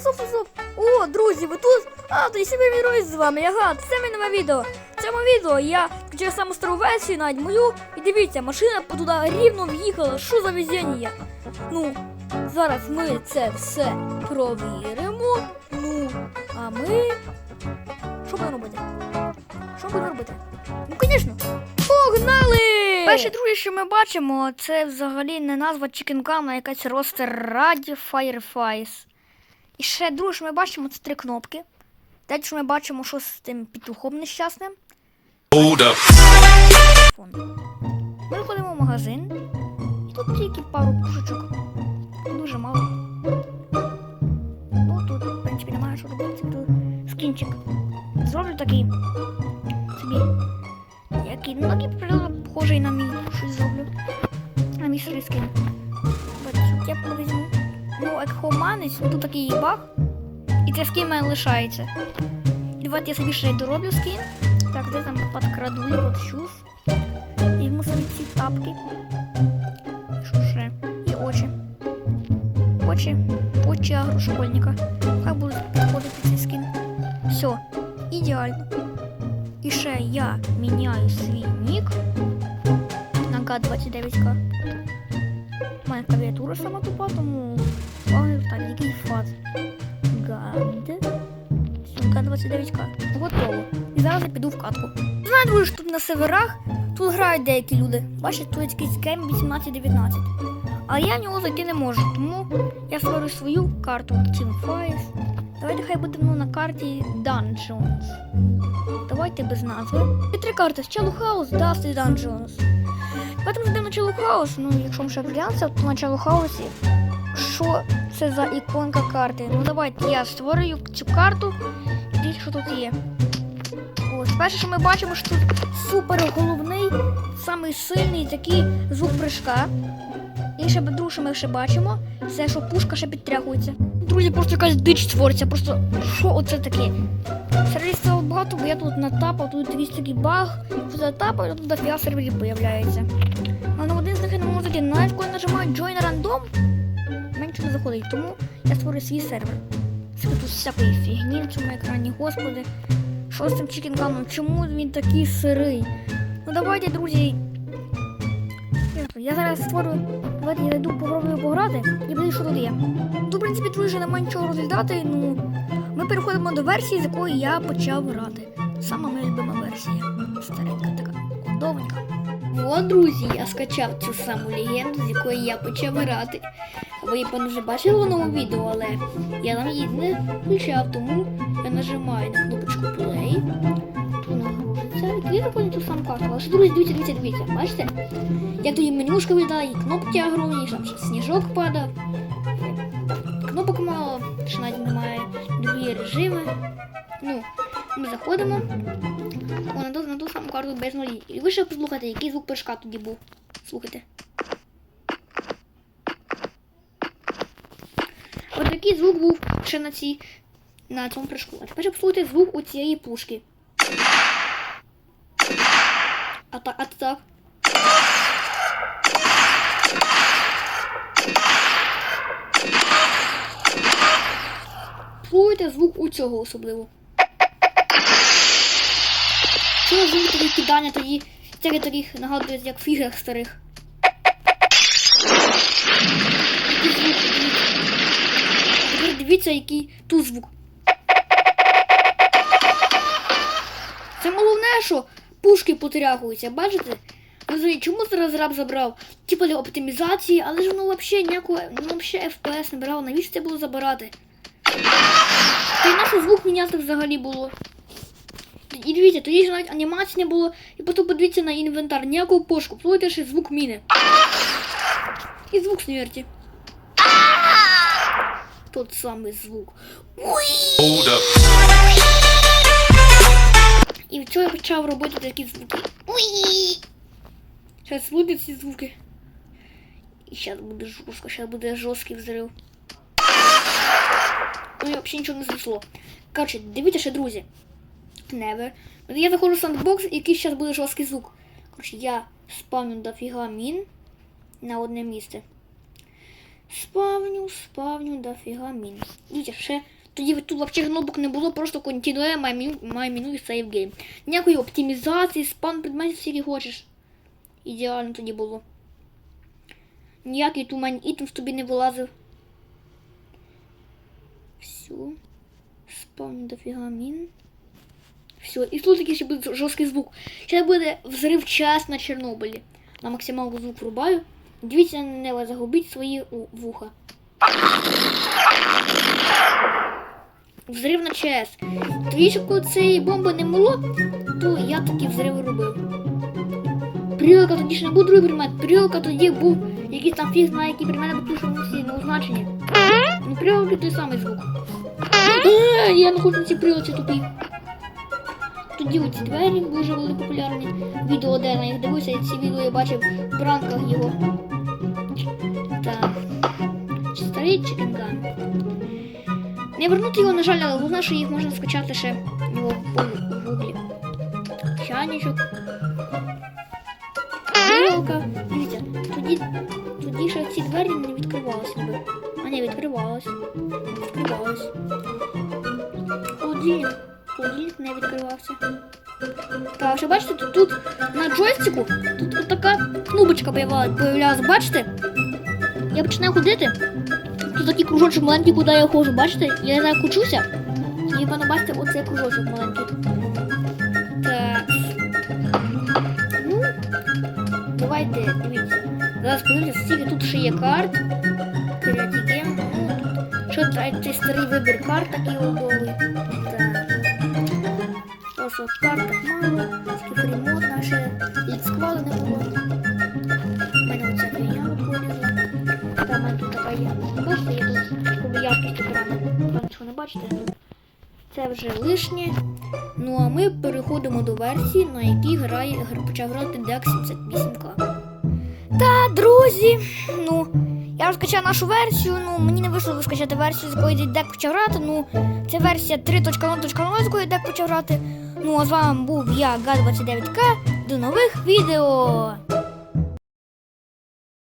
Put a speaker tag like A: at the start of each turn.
A: стоп, стоп, стоп, стоп. О, друзі, ви тут? А, то я себе віруюсь з вами. Я гад, це моє нове відео. В цьому відео я включив саму стару версію, навіть мою. І дивіться, машина туди рівно в'їхала. Що за везіння? Ну, зараз ми це все провіримо. Ну, а ми. Що будемо робити? Що будемо робити? Ну, звісно. Погнали! Перше, друге, що ми бачимо, це взагалі не назва Chicken Gun, а якась ростер Раді Fireflies. І ще друге, що ми бачимо, це три кнопки. Далі, що ми бачимо, що з тим петухом нещасним. Ми виходимо в магазин. І тут тільки пару пушечок. Дуже мало. Ну тут, в принципі, немає що робити. Це тут скінчик. Зроблю такий собі. Який, ну такий похожий на мій щось зроблю. На мій старий Ну, як хоманець, ну тут такий баг. І цей скін мене лишається. Давайте я собі ще дороблю скін. Так, де там подкраду от шуз. І йому собі ці тапки. Що ще? І очі. Очі. Очі агрошкольника. Хай будуть підходити цей скін. Все, ідеально. І ще я міняю свій нік на К29К. У мене клавіатура сама тупа, тому так, який фаз. Гад. К29К. Готово. І зараз я піду в катку. Знаю, що тут на северах тут грають деякі люди. Бачите, тут якийсь кем 18-19. А я в нього зайти не можу, тому я створю свою карту Team Files. Давайте хай будемо на карті Dungeons. Давайте без назви. І три карти Челу Хаус, Dust і Dungeons. Ми зайдемо на Челу Хаус. Ну, якщо ми ще глянемося, то на Челу Хаусі. Що це за іконка карти? Ну давайте я створюю цю карту. Дивіться, що тут є. Ось, перше, що ми бачимо, що тут супер головний, самий сильний такий звук прыжка. І ще друге, що ми ще бачимо, це що пушка ще підтрягується. Друзі, просто якась дич створиться, просто що оце таке? Сервіс стало багато, бо я тут натапав, тут якийсь такий баг, що затапав, і тут дофіга серверів появляється. Але на один з них я не можу зайти, навіть коли нажимаю Join Random, менше не заходить, тому я створю свій сервер. Тут всякої фігні на цьому екрані, господи. Що з цим чікінганом? Чому він такий сирий? Ну давайте, друзі. Я зараз створю. Давайте я йду попробую пограти і подивлюсь, що тут є. Тут, в принципі, друзі, немає нічого розглядати. Ну, ми переходимо до версії, з якої я почав грати. Сама моя любима версія. Старенька така, кодовенька. От, друзі, я скачав цю саму легенду, з якої я почав грати. Ви, певно, вже бачили в новому відео, але я нам її не включав, тому я нажимаю на кнопочку play. Тут нагрузиться. І я заходжу ту саму карту. Але що, друзі, дивіться, дивіться, дивіться. Бачите? Як тут і менюшка виглядає, і кнопки огромні, там ще сніжок падав. Кнопок мало, ще навіть немає. Другі режими. Ну, ми заходимо. О, на ту, на ту саму карту без нулі. І ви ще послухайте, який звук прыжка тоді був. Слухайте. От такий звук був ще на цій на цьому прыжку. А тепер послухайте звук у цієї пушки. А так, а так. Слухайте звук у цього особливо. Цього звук такий кидання тоді тільки таких нагадує, як в іграх старих. Дивіться, який тут звук. Це головне, що пушки потрягуються, бачите? Розумію, чому зараз раб забрав? Типа для оптимізації, але ж воно взагалі ніякого, ну взагалі FPS не брало, навіщо це було забирати? Та й наш звук міняти взагалі було. І дивіться, тоді ж навіть анімації не було. І потім подивіться на інвентар, ніякого пошуку. Плуйте ще звук міни. І звук смерті. Тот самий звук.
B: Up.
A: І від цього я почав робити такі звуки. Уї! Зараз будуть ці звуки. І зараз буде жорстко, зараз буде жорсткий взрив. Ну і взагалі нічого не зросло. Коротше, дивіться ще, друзі. Never. Я заходжу в сандбокс, який зараз буде жорсткий звук. Коротше, я спавню дофіга мін на одне місце. Спавню, спавню, дофіга мін. Дивіться, ще тоді тут взагалі кнопок не було, просто континує май меню і сейв гейм. Ніякої оптимізації, спам предметів скільки хочеш. Ідеально тоді було. Ніякий тумань ітем тобі не вилазив. Все. Спавню дофіга мін. Все, і тут такий ще буде жорсткий звук. Зараз буде взрив час на Чорнобилі. На максималку звук врубаю. Дивіться, на не загубіть свої вуха. Взрив на ЧС. Коли цієї бомби не було, то я такі взриви робив. Прилка тоді ще не був другий предмет. Прилка тоді був якийсь там фіг знає, який предмет допишу всі на означення. Ну, прилки той самий звук. Е, Я не хочу на ці прилці тупі. Тоді оці двері дуже були популярні. Відео, де я на них дивився, і ці відео я бачив в пранках його. Так. Старий чекінган. Не вернути його, на жаль, але головне, що їх можна скачати ще в гуглі. Чайничок. Вилка. Дивіться, тоді, тоді ще ці двері не відкривалися ніби. А не відкривалось. Відкривалось. Холодильник. Холодильник не відкривався. Так, що бачите, тут, тут на джойстику тут от така кнопочка появлялась, бачите? Я починаю ходити. Тут такий кружочок маленький, куди я ходжу, бачите? Я зараз кучуся. І ви бачите оцей кружочок маленький. Так. Ну, давайте, дивіться. Зараз подивіться, скільки тут ще є карт. Креатігем. Ну, тут. Що це цей старий вибір карт такий лобовий. Просто так мало, тільки фрімод наше, лідсквали не було. У мене оця фігня виходила. Та мене тут така є. Бачите, є тут коли яркість екрану. Ви нічого не бачите? Це вже лишнє. Ну а ми переходимо до версії, на якій грає, почав грати Dex 78K. Та, друзі, ну, я розкачав нашу версію, ну мені не вийшло розкачати версію, з якої дек почав грати. Ну, це версія 3.0.0, з якої дек почав грати. Ну, а з вами був я, Гад 29К. До нових відео!